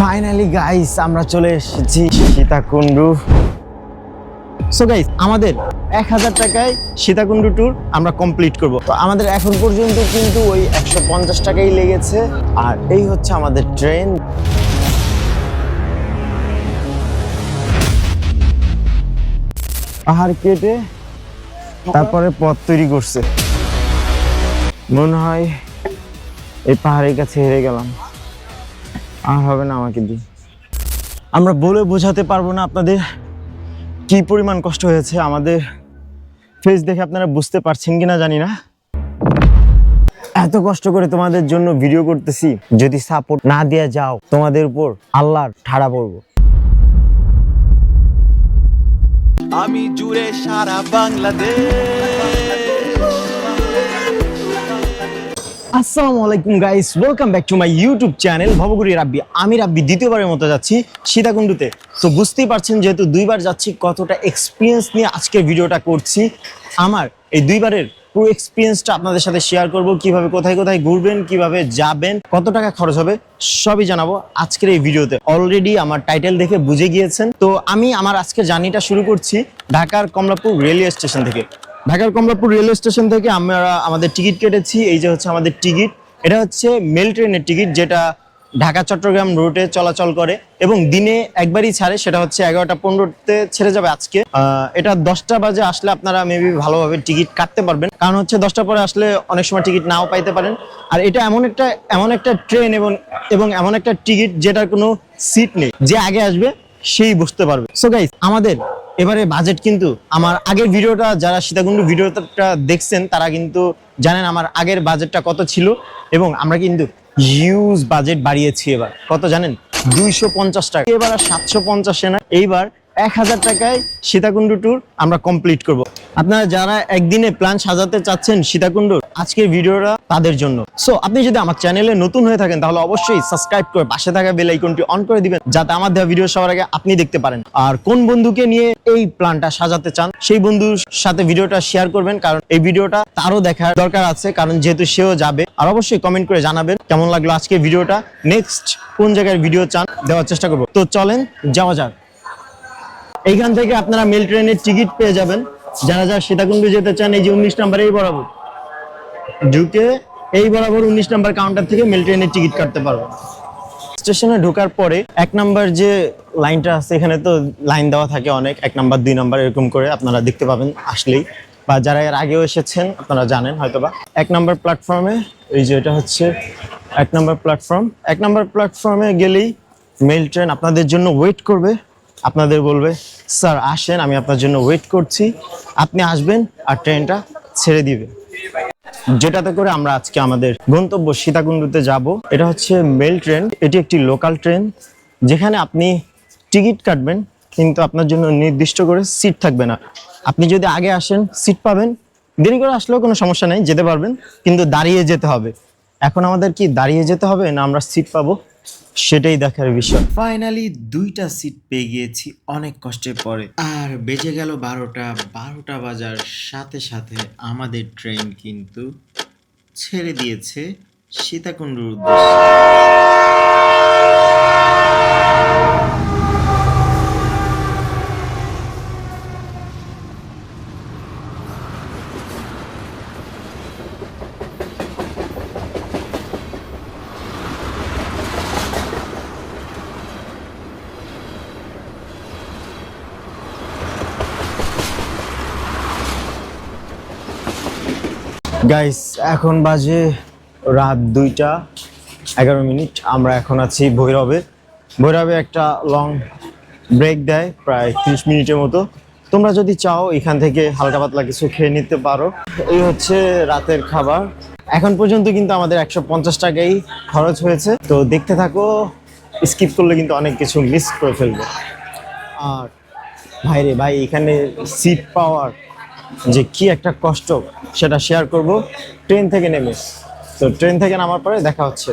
Finally guys আমরা চলে এসেছি সীতাকুণ্ডু। সো গাইস আমাদের এক হাজার টাকায় সীতাকুণ্ডু ট্যুর আমরা কমপ্লিট করব। তো আমাদের এখন পর্যন্ত কিন্তু ওই একশো পঞ্চাশ টাকাই লেগেছে। আর এই হচ্ছে আমাদের ট্রেন পাহাড় কেটে তারপরে পথ তৈরি করছে। মনে হয় এই পাহাড়ের কাছে হেরে গেলাম। আর হবে না আমাকে দিয়ে। আমরা বলে বোঝাতে পারব না আপনাদের কি পরিমাণ কষ্ট হয়েছে। আমাদের ফেস দেখে আপনারা বুঝতে পারছেন কিনা জানি না। এত কষ্ট করে তোমাদের জন্য ভিডিও করতেছি। যদি সাপোর্ট না দেয়া যাও তোমাদের উপর আল্লাহর ঠাড়া পড়ব। আমি জুড়ে সারা বাংলাদেশ। আসসালামু আলাইকুম guys welcome back to my YouTube channel Bhobguri Rabbi আমি রাব্বি দ্বিতীয়বারের মতো যাচ্ছি সীতাকুণ্ডুতে। তো বুঝতেই পারছেন, যেহেতু দুইবার যাচ্ছি, কতটা এক্সপিরিয়েন্স নিয়ে আজকের ভিডিওটা করছি। আমার এই দুইবারের পুরো এক্সপিরিয়েন্সটা আপনাদের সাথে শেয়ার করব, কীভাবে কোথায় কোথায় ঘুরবেন, কীভাবে যাবেন, কত টাকা খরচ হবে, সবই জানাব আজকের এই ভিডিওতে। অলরেডি আমার টাইটেল দেখে বুঝে গিয়েছেন। তো আমি আমার আজকের জার্নিটা শুরু করছি ঢাকার কমলাপুর রেলওয়ে স্টেশন থেকে। ঢাকার কমলাপুর রেলওয়ে স্টেশন থেকে আমরা আমাদের টিকিট কেটেছি। এই যে হচ্ছে আমাদের টিকিট। এটা হচ্ছে মেল ট্রেনের টিকিট যেটা ঢাকা চট্টগ্রাম রুটে চলাচল করে এবং দিনে একবারই ছাড়ে, সেটা হচ্ছে এগারোটা পনেরোতে ছেড়ে যাবে আজকে। এটা দশটা বাজে আসলে আপনারা মেবি ভালোভাবে টিকিট কাটতে পারবেন। কারণ হচ্ছে দশটা পরে আসলে অনেক সময় টিকিট নাও পাইতে পারেন। আর এটা এমন একটা এমন একটা ট্রেন এবং এবং এমন একটা টিকিট যেটার কোনো সিট নেই। যে আগে আসবে, সেই বুঝতে পারবে। সো গাইস আমাদের এবারে বাজেট কিন্তু আমার আগের ভিডিওটা যারা সীতাকুণ্ড ভিডিওটা দেখছেন, তারা কিন্তু জানেন আমার আগের বাজেটটা কত ছিল এবং আমরা কিন্তু হিউজ বাজেট বাড়িয়েছি এবার। কত জানেন? দুইশো পঞ্চাশ টাকা। এবার আর সাতশো পঞ্চাশে না। এইবার এক হাজার টাকায় সীতাকুণ্ডু ট্যুর আমরা কমপ্লিট করব। আপনারা যারা একদিনে প্ল্যান সাজাতে চাচ্ছেন সীতাকুণ্ডুর আজকের ভিডিওটা তাদের জন্য। সো আপনি যদি আমার চ্যানেলে নতুন হয়ে থাকেন, তাহলে অবশ্যই সাবস্ক্রাইব করে পাশে থাকা বেল আইকনটি অন করে দিবেন, যাতে আমার দেওয়া ভিডিও সবার আগে আপনি দেখতে পারেন। আর কোন বন্ধুকে নিয়ে এই প্ল্যানটা সাজাতে চান, সেই বন্ধুর সাথে ভিডিওটা শেয়ার করবেন, কারণ এই ভিডিওটা তারও দেখার দরকার আছে, কারণ যেহেতু সেও যাবে। আর অবশ্যই কমেন্ট করে জানাবেন কেমন লাগল আজকের ভিডিওটা। নেক্সট কোন জায়গায় ভিডিও চান, দেওয়ার চেষ্টা করব। তো চলেন, যাওয়া যাক। এইখান থেকে আপনারা মেল ট্রেনের টিকিট পেয়ে যাবেন। যারা যারা সীতাকুণ্ডু যেতে চান, এই যে উনিশ নাম্বার এই বরাবর। ঢুকে এই বরাবর উনিশ নাম্বার কাউন্টার থেকে মেল ট্রেনের টিকিট কাটতে পারবেন। স্টেশনে ঢোকার পরে এক নাম্বার যে লাইনটা আছে, এখানে তো লাইন দেওয়া থাকে অনেক। এক নাম্বার দুই নাম্বার এরকম করে আপনারা দেখতে পাবেন আসলেই। বা যারা এর আগেও এসেছেন, আপনারা জানেন হয়তোবা। এক নাম্বার প্ল্যাটফর্মে এই যে এটা হচ্ছে এক নাম্বার প্ল্যাটফর্ম এক নাম্বার প্ল্যাটফর্মে গেলেই মেল ট্রেন আপনাদের জন্য ওয়েট করবে। আপনাদের বলবে, স্যার, আসেন, আমি আপনার জন্য ওয়েট করছি। আপনি আসবেন আর ট্রেনটা ছেড়ে দিবে যেটাতে করে আমরা আজকে আমাদের গন্তব্য সীতাকুণ্ডুতে যাব। এটা হচ্ছে মেল ট্রেন এটি একটি লোকাল ট্রেন যেখানে আপনি টিকিট কাটবেন, কিন্তু আপনার জন্য নির্দিষ্ট করে সিট থাকবে না। আপনি যদি আগে আসেন সিট পাবেন। দেরি করে আসলেও কোনো সমস্যা নেই, যেতে পারবেন, কিন্তু দাঁড়িয়ে যেতে হবে। এখন আমাদের কি, দাঁড়িয়ে যেতে হবে না আমরা সিট পাবো? সেটাই দেখার বিষয়। ফাইনালি দুইটা সিট পেয়ে গিয়েছি অনেক কষ্টের পরে। আর বেজে গেল বারোটা বারোটা বাজার সাথে সাথে আমাদের ট্রেন কিন্তু ছেড়ে দিয়েছে সীতাকুণ্ডুর উদ্দেশ্যে। গাইস এখন বাজে রাত দুইটা, এগারো মিনিট। আমরা এখন আছি ভৈরবে। ভৈরবে একটা লং ব্রেক দেয়, প্রায় তিরিশ মিনিটের মতো। তোমরা যদি চাও, এখান থেকে হালকা পাতলা কিছু খেয়ে নিতে পারো। এই হচ্ছে রাতের খাবার। এখন পর্যন্ত কিন্তু আমাদের একশো পঞ্চাশ টাকাই খরচ হয়েছে। তো দেখতে থাকো স্কিপ করলে কিন্তু অনেক কিছু মিস করে ফেলব। আর ভাইরে ভাই, এখানে সিট পাওয়ার যে কি একটা কষ্ট সেটা শেয়ার করব। ট্রেন থেকে নেমে। তো ট্রেন থেকে নামার পরে দেখা হচ্ছে।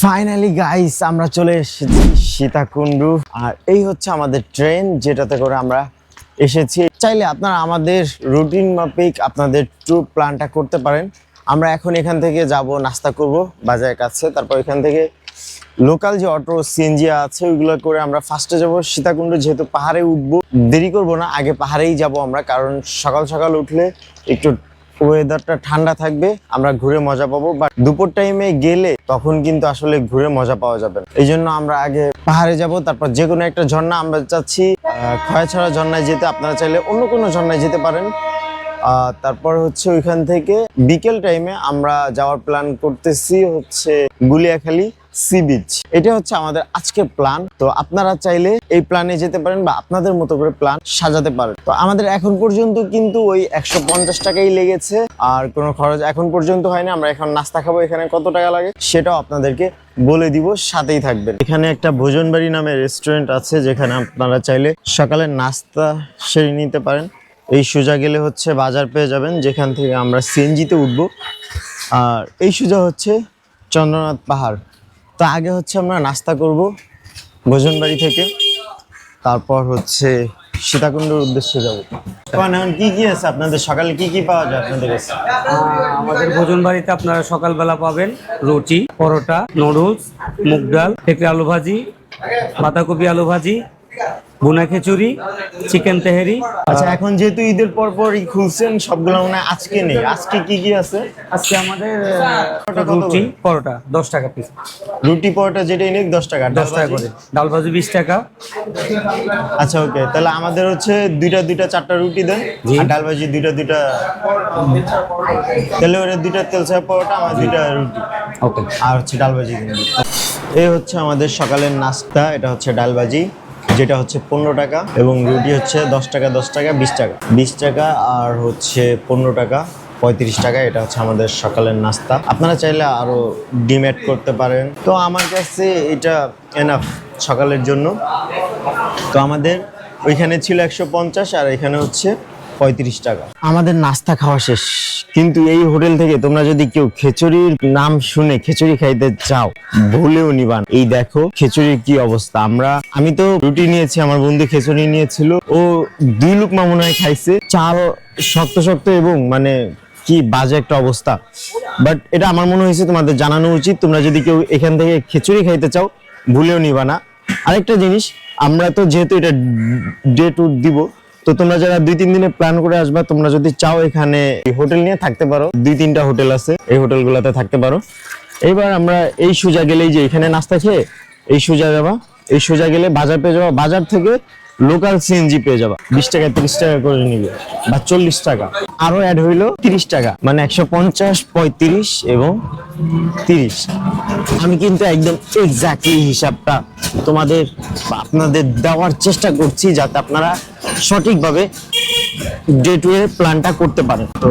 ফাইনালি গাইস আমরা চলে এসেছি সীতাকুণ্ডু। আর এই হচ্ছে আমাদের ট্রেন যেটাতে করে আমরা এসেছি। চাইলে আপনারা আমাদের রুটিন মাফিক আপনাদের ট্যুর প্ল্যানটা করতে পারেন। আমরা এখন এখান থেকে যাব, নাস্তা করব, বাজারের কাছে। তারপর এখান থেকে লোকাল যে অটো সিএনজি আছে ওইগুলো করে আমরা ফার্স্টে যাব। সীতাকুণ্ড যেহেতু পাহাড়ে উঠবো দেরি করব না আগে পাহাড়েই যাব আমরা কারণ সকাল সকাল উঠলে একটু ওয়েদারটা ঠান্ডা থাকবে আমরা ঘুরে মজা পাবো। বা দুপুর টাইমে গেলে তখন কিন্তু আসলে ঘুরে মজা পাওয়া যাবে এই জন্য আমরা আগে পাহাড়ে যাব তারপর যে কোনো একটা ঝর্ণা আমরা চাচ্ছি আহ, খয়াছড়া ঝর্ণায় যেতে আপনারা চাইলে অন্য কোনো ঝর্ণায় যেতে পারেন। তারপর হচ্ছে ওইখান থেকে বিকেল টাইমে আমরা যাওয়ার প্ল্যান করতেছি হচ্ছে গুলিয়াখালী সি বিচ এটা হচ্ছে আমাদের আজকের প্ল্যান তো আপনারা চাইলে এই প্ল্যানে যেতে পারেন বা আপনাদের মতো করে প্ল্যান সাজাতে পারেন। তো আমাদের এখন পর্যন্ত কিন্তু ওই একশো পঞ্চাশ টাকাই লেগেছে। আর কোনো খরচ এখন পর্যন্ত হয়নি। আমরা এখন নাস্তা খাব এখানে কত টাকা লাগে সেটাও আপনাদেরকে বলে দিব। সাথেই থাকবেন। এখানে একটা ভোজনবাড়ি নামে রেস্টুরেন্ট আছে যেখানে আপনারা চাইলে সকালের নাস্তা সেরে নিতে পারেন। এই সোজা গেলে হচ্ছে বাজার পেয়ে যাবেন, যেখান থেকে আমরা সিএনজিতে উঠব। আর এই সোজা হচ্ছে চন্দ্রনাথ পাহাড়। তো আগে হচ্ছে আমরা নাস্তা করব ভোজনবাড়ি থেকে, তারপর হচ্ছে সীতাকুণ্ডের উদ্দেশ্যে যাব। এখন এখন কী কী আছে? আপনাদের সকালে কি কি পাওয়া যায় আপনাদের কাছে? আমাদের ভোজন বাড়িতে আপনারা সকালবেলা পাবেন রুটি, পরোটা, নুডলস, মুগ ডাল, পেঁপে আলু ভাজি, বাঁধাকপি আলু ভাজি বুনা খিচুড়ি চিকেন তেহেরি। আচ্ছা এখন যেহেতু ঈদের পর পরই খুলছেন সবগুলো মনে হয় আজকে নেই। আজকে কি কি আছে? আজকে আমাদের রুটি পরোটা দশ টাকা পিস রুটি পরোটা যেটা নিক দশ টাকা। দশ টাকা করে। ডাল ভাজি বিশ টাকা। আচ্ছা ওকে। তাহলে আমাদের হচ্ছে দুইটা দুইটা চারটা রুটি দেন। আর ডাল ভাজি দুইটা দুইটা। তাহলে ওরা দুইটা তেল চাপ পরোটা আমার দুইটা রুটি। ওকে। আর হচ্ছে ডাল ভাজি। দিন এই হচ্ছে আমাদের সকালের নাস্তা এটা হচ্ছে ডাল ভাজি। যেটা হচ্ছে পনেরো টাকা এবং রুটি হচ্ছে দশ টাকা দশ টাকা, বিশ টাকা। বিশ টাকা আর হচ্ছে পনেরো টাকা, পঁয়ত্রিশ টাকা, এটা হচ্ছে আমাদের সকালের নাস্তা। আপনারা চাইলে আরও ডিম অ্যাড করতে পারেন। তো আমার কাছে এটা এনাফ সকালের জন্য। তো আমাদের ওইখানে ছিল একশো পঞ্চাশ আর এখানে হচ্ছে পঁয়ত্রিশ টাকা। আমাদের নাস্তা খাওয়া শেষ। কিন্তু এই হোটেল থেকে তোমরা যদি কেউ খিচুড়ির নাম শুনে খিচুড়ি খাইতে চাও ভুলেও নিবান এই দেখো খিচুড়ির কি অবস্থা। আমরা আমি তো রুটি নিয়েছি আমার বন্ধু খিচুড়ি নিয়েছিল। ও দুই লুকমা মনে হয় খাইছে। চাল শক্ত শক্ত এবং মানে কি বাজে একটা অবস্থা। বাট এটা আমার মনে হয়েছে তোমাদের জানানো উচিত। তোমরা যদি কেউ এখান থেকে খিচুড়ি খাইতে চাও ভুলেও নিবা না। আরেকটা জিনিস আমরা তো যেহেতু এটা ডে ট্যুর দিব তো তোমরা যারা দুই, তিন দিনে প্ল্যান করে আসবা, তোমরা যদি চাও এখানে হোটেল নিয়ে থাকতে পারো। দুই, তিনটা হোটেল আছে, এই হোটেলগুলোতে থাকতে পারো। এবার আমরা এই সোজা গেলেই যে এখানে নাস্তা খেয়ে এই সোজা যাবা। এই সোজা গেলে বাজার পেয়ে যাবা। বাজার থেকে লোকাল সিএনজি পেয়ে যাবা। বিশ টাকা, তিরিশ টাকা করে নিবে বা চল্লিশ টাকা। আরও অ্যাড হইল তিরিশ টাকা মানে একশো পঞ্চাশ, পঁয়ত্রিশ এবং তিরিশ। আমি কিন্তু একদম এক্স্যাক্টলি হিসাবটা তোমাদের, আপনাদের দেওয়ার চেষ্টা করছি যাতে আপনারা সঠিকভাবে ডে টু প্ল্যানটা করতে পারেন। তো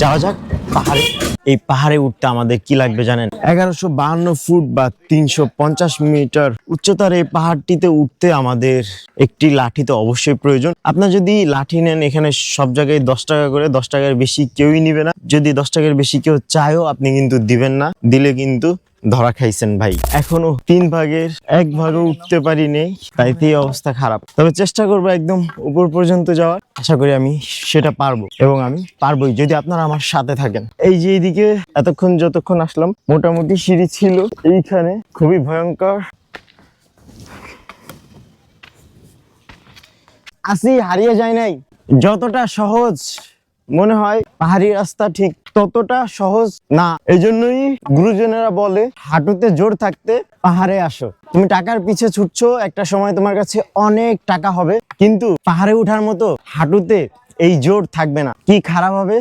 যাওয়া যাক পাহাড়ে। এই পাহাড়ে উঠতে আমাদের কি লাগবে জানেন? এগারোশো বাহান্ন ফুট বা তিনশো পঞ্চাশ মিটার উচ্চতার এই পাহাড়টিতে উঠতে আমাদের একটি লাঠি তো অবশ্যই প্রয়োজন। আপনার যদি লাঠি নেন, এখানে সব জায়গায় দশ টাকা করে, দশ টাকার বেশি কেউই নিবে না। যদি দশ টাকার বেশি কেউ চায়ও, আপনি কিন্তু দিবেন না। দিলে কিন্তু ধরা খাইছেন ভাই। এখনও তিন ভাগের এক ভাগও উঠতে পারি নেই তাইতে অবস্থা খারাপ। তবে চেষ্টা করব একদম উপর পর্যন্ত যাওয়ার। আশা করি আমি সেটা পারব এবং আমি পারবোই যদি আপনারা আমার সাথে থাকেন। এই যে এইদিকে এতক্ষণ যতক্ষণ আসলাম, মোটামুটি সিঁড়ি ছিল এইখানে। খুবই ভয়ঙ্কর। আসি, হারিয়ে যায় নাই। যতটা সহজ মনে হয় পাহাড়ি রাস্তা ঠিক ততটা সহজ না। এই জন্যই গুরুজনেরা বলে হাঁটুতে জোর থাকতে পাহাড়ে আসো। তুমি টাকার পিছে ছুটছো একটা সময় তোমার কাছে অনেক টাকা হবে কিন্তু পাহাড়ে ওঠার মতো হাঁটুতে এই জোর থাকবে না। কি খারাপ হবে?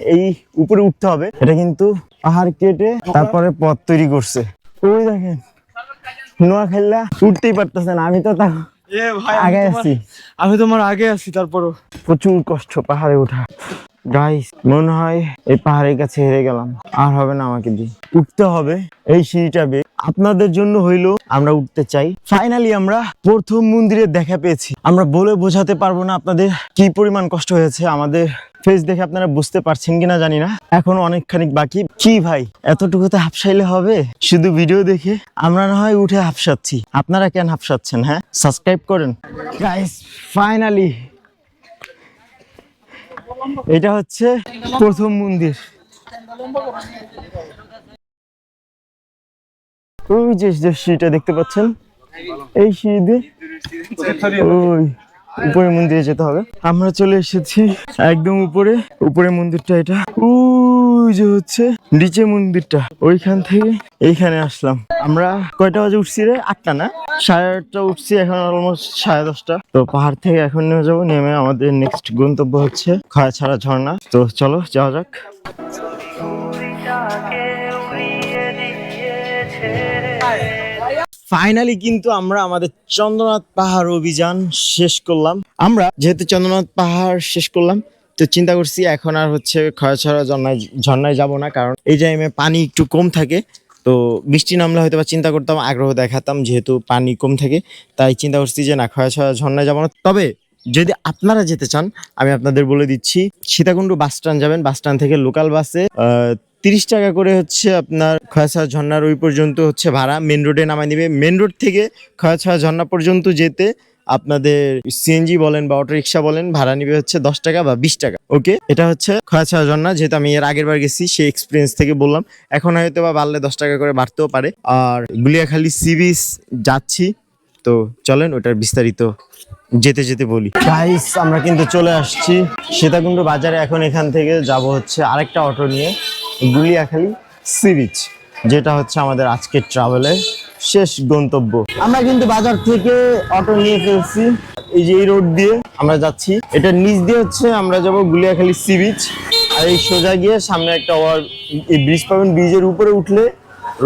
এই উপরে উঠতে হবে। এটা কিন্তু পাহাড় কেটে তারপরে পথ তৈরি করছে। ওই দেখেন নোয়াখাইলা উঠতেই পারতেছে না। আমি তো তা ভাই আগে আছি। আমি তোমার আগে আছি তারপরও। প্রচুর কষ্ট পাহাড়ে ওঠা। গাইস মনে হয় এই পাহাড়ের কাছে হেরে গেলাম। আর হবে না আমাকে দিয়ে। উঠতে হবে এই সিঁড়িটা বে আপনাদের জন্য হইল আমরা উঠতে চাই। ফাইনালি আমরা প্রথম মন্দিরের দেখা পেয়েছি। আমরা বলে বোঝাতে পারব না আপনাদের কি পরিমাণ কষ্ট হয়েছে। আমাদের ফেস দেখে আপনারা বুঝতে পারছেন কিনা জানি না। এখনও অনেকখানি বাকি। কি ভাই, এতটুকুতে হাফসাইলে হবে? শুধু ভিডিও দেখে আমরা না হয় উঠে হাফসাচ্ছি। আপনারা কেন হাফসাচ্ছেন হ্যাঁ? সাবস্ক্রাইব করেন। গাইস ফাইনালি এটা হচ্ছে প্রথম মন্দির। ওই যে সিঁড়িটা দেখতে পাচ্ছেন এই সিঁড়ি দিয়ে ওই উপরে মন্দিরে যেতে হবে। আমরা চলে এসেছি একদম উপরে। উপরে মন্দিরটা এটা। ওই যে হচ্ছে নিচে মন্দিরটা। ওইখান থেকে এইখানে আসলাম। আমরা কয়টা বাজে উঠছি রে? আটটা না? সাড়ে আটটা উঠছি, এখন অলমোস্ট সাড়ে দশটা। তো পাহাড় থেকে এখন নেমে যাব। নেমে আমাদের নেক্সট গন্তব্য হচ্ছে খয়াছাড়া ঝর্ণা। তো চলো, যাওয়া যাক। ফাইনালি কিন্তু আমরা আমাদের চন্দ্রনাথ পাহাড় অভিযান শেষ করলাম। আমরা যেহেতু চন্দ্রনাথ পাহাড় শেষ করলাম, তো চিন্তা করছি এখন আর হচ্ছে খয়াছড়া ঝর্ণায় ঝর্ণায় যাব না, কারণ এই টাইমে পানি একটু কম থাকে। তো বৃষ্টি নামলে হয়তো বা চিন্তা করতাম, আগ্রহ দেখাতাম যেহেতু পানি কম থাকে, তাই চিন্তা করছি যে না খয়াছড়া ঝর্ণায় যাব না। তবে যদি আপনারা যেতে চান, আমি আপনাদের বলে দিচ্ছি, সীতাকুণ্ডু বাস স্ট্যান্ড যাবেন। বাস স্ট্যান্ড থেকে লোকাল বাসে তিরিশ টাকা করে হচ্ছে আপনার খয়াছড়া ঝর্ণার ওই পর্যন্ত হচ্ছে ভাড়া। মেন রোডে নামাই দিবে মেন রোড থেকে খয়াছড়া ঝর্ণা পর্যন্ত যেতে আপনাদের সিএনজি বলেন বা অটো রিক্সা বলেন, ভাড়া নিবে হচ্ছে দশ টাকা বা বিশ টাকা। ওকে এটা হচ্ছে খয়াছড়া ঝর্ণা। যেহেতু আমি এর আগের বার গেছি, সেই এক্সপিরিয়েন্স থেকে বললাম। এখন হয়তো বা বাড়লে দশ টাকা করে বাড়তেও পারে। আর গুলিয়াখালি সি বিচ যাচ্ছি। তো চলেন ওটার বিস্তারিত যেতে যেতে বলি। গাইস আমরা কিন্তু চলে আসছি। সীতাকুণ্ড বাজারে এখন এখান থেকে যাব হচ্ছে আরেকটা অটো নিয়ে। গুলিয়াখালী সি বিচ যেটা হচ্ছে আমাদের আজকের ট্রাভেলের শেষ গন্তব্য। আমরা কিন্তু বাজার থেকে অটো নিয়ে ফেলছি। এই যে এই রোড দিয়ে আমরা যাচ্ছি এটা নিচ দিয়ে হচ্ছে আমরা যাব গুলিয়াখালী সি বিচ আর এই সোজা গিয়ে সামনে একটা ওভার এই ব্রিজ পাবেন ব্রিজের উপরে উঠলে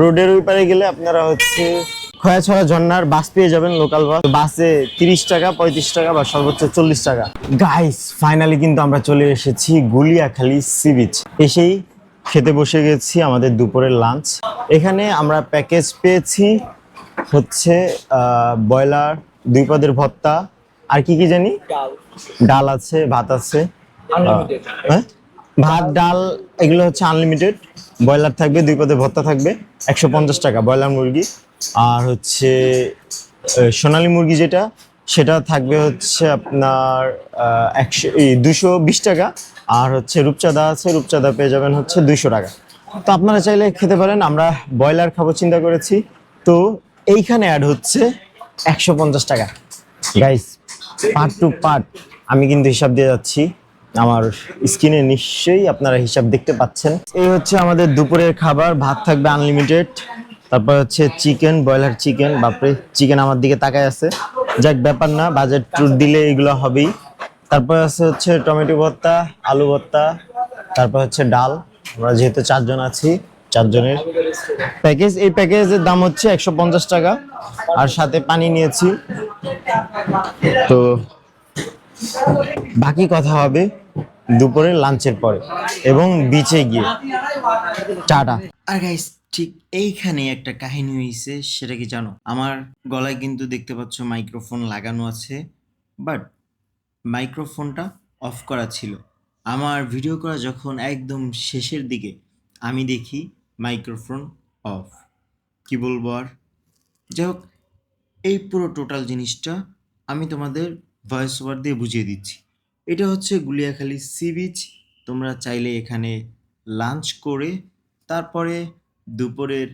রোডের ওই পারে গেলে আপনারা হচ্ছে খয়াছড়া ঝর্ণার বাস পেয়ে যাবেন লোকাল বাস বাসে তিরিশ টাকা পঁয়ত্রিশ টাকা বা সর্বোচ্চ চল্লিশ টাকা। গাইস ফাইনালি কিন্তু আমরা চলে এসেছি গুলিয়াখালী সি বিচ এসেই খেতে বসে গেছি আমাদের দুপুরের লাঞ্চ এখানে আমরা প্যাকেজ পেয়েছি হচ্ছে ব্রয়লার দুই পদের ভর্তা আর কি কি জানি? ডাল। আছে ভাত আছে। হ্যাঁ? ভাত ডাল এগুলো হচ্ছে আনলিমিটেড ব্রয়লার থাকবে দুই পদের ভর্তা থাকবে একশো পঞ্চাশ টাকা ব্রয়লার মুরগি। আর হচ্ছে সোনালী মুরগি যেটা সেটা থাকবে হচ্ছে আপনার একশো দুশো বিশ টাকা, আর হচ্ছে রূপচাঁদা আছে, রূপচাঁদা পেয়ে যাবেন হচ্ছে দুইশো টাকা। তো আপনারা চাইলে খেতে পারেন, আমরা ব্রয়লার খাব, চিন্তা করেছি। তো এইখানে অ্যাড হচ্ছে একশো পঞ্চাশ টাকা। গাইস পার্ট টু পার্ট আমি কিন্তু হিসাব দিয়ে যাচ্ছি। আমার স্ক্রিনে নিশ্চয়ই আপনারা হিসাব দেখতে পাচ্ছেন। এই হচ্ছে আমাদের দুপুরের খাবার, ভাত থাকবে আনলিমিটেড তারপর হচ্ছে চিকেন, ব্রয়লার চিকেন, বাপরে, চিকেন আমার দিকে তাকায় আছে। যাক ব্যাপার না বাজেট ট্যুর দিলে এগুলো হবেই। তারপর আছে হচ্ছে টমেটো ভর্তা আলু ভর্তা তারপর হচ্ছে ডাল। আমরা যেহেতু চারজন আছি চারজনের। প্যাকেজ এই প্যাকেজের দাম হচ্ছে একশো পঞ্চাশ টাকা। আর সাথে পানি নিয়েছি। তো বাকি কথা হবে। দুপুরে লাঞ্চের পরে এবং বিচে গিয়ে। টাটা। আর গাইস ঠিক এইখানে একটা কাহিনী হয়েছে সেটা কি জানো? আমার গলায় কিন্তু দেখতে পাচ্ছ মাইক্রোফোন লাগানো আছে বাট মাইক্রোফোনটা অফ করা ছিল। আমার ভিডিও করা যখন একদম শেষের দিকে আমি দেখি মাইক্রোফোন অফ কি বলব আর? যাই হোক এই পুরো টোটাল জিনিসটা আমি তোমাদের ভয়েস ওভার দিয়ে বুঝিয়ে দিচ্ছি। এটা হচ্ছে গুলিয়াখালী সি বিচ। তোমরা চাইলে এখানে লাঞ্চ করে তারপরে দুপুরের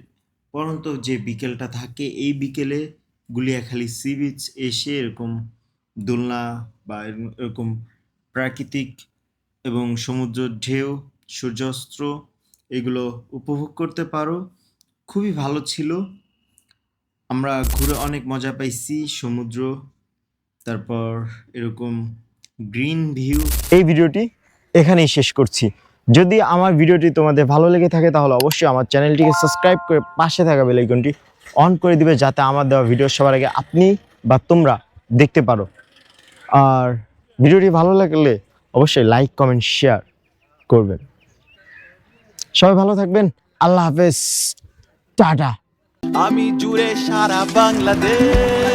পরন্ত যে বিকেলটা থাকে, এই বিকেলে গুলিয়াখালী সি বিচ এসে এরকম দোলনা বা এরকম প্রাকৃতিক এবং সমুদ্র ঢেউ, সূর্যাস্ত এগুলো উপভোগ করতে পারো। খুবই ভালো ছিল। আমরা ঘুরে অনেক মজা পাইছি, সমুদ্র, তারপর এরকম গ্রিন ভিউ। এই ভিডিওটি এখানেই শেষ করছি। যদি আমার ভিডিওটি তোমাদের ভালো লেগে থাকে তাহলে অবশ্যই আমার চ্যানেলটিকে সাবস্ক্রাইব করে পাশে থাকা বেল আইকনটি অন করে দিবে যাতে আমার দেওয়া ভিডিও সবার আগে আপনি বা তোমরা দেখতে পারো। আর ভিডিওটি ভালো লাগলে অবশ্যই লাইক কমেন্ট শেয়ার করবেন। সবাই ভালো থাকবেন। আল্লাহ হাফেজ। টাটা। আমি জুড়ে সারা বাংলাদেশ।